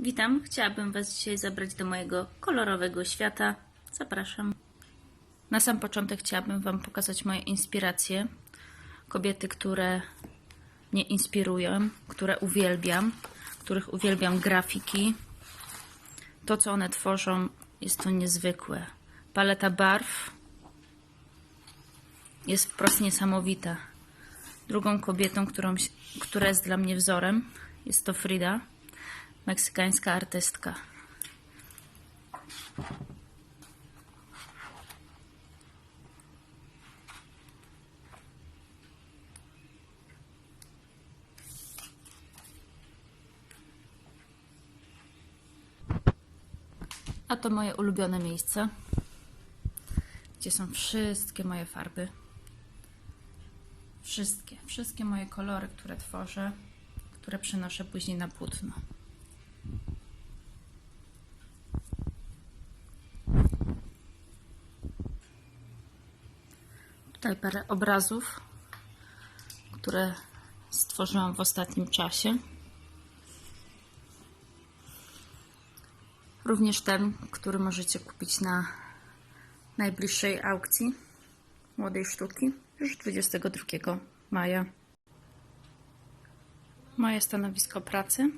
Witam, chciałabym Was dzisiaj zabrać do mojego kolorowego świata. Zapraszam. Na sam początek chciałabym Wam pokazać moje inspiracje. Kobiety, które mnie inspirują, które uwielbiam, których uwielbiam grafiki. To, co one tworzą, jest to niezwykłe. Paleta barw jest wprost niesamowita. Drugą kobietą, którą, która jest dla mnie wzorem, jest to Frida, meksykańska artystka. A to moje ulubione miejsce, gdzie są wszystkie moje farby. Wszystkie, wszystkie moje kolory, które tworzę, które przenoszę później na płótno. Tutaj parę obrazów, które stworzyłam w ostatnim czasie. Również ten, który możecie kupić na najbliższej aukcji młodej sztuki już 22 maja. Moje stanowisko pracy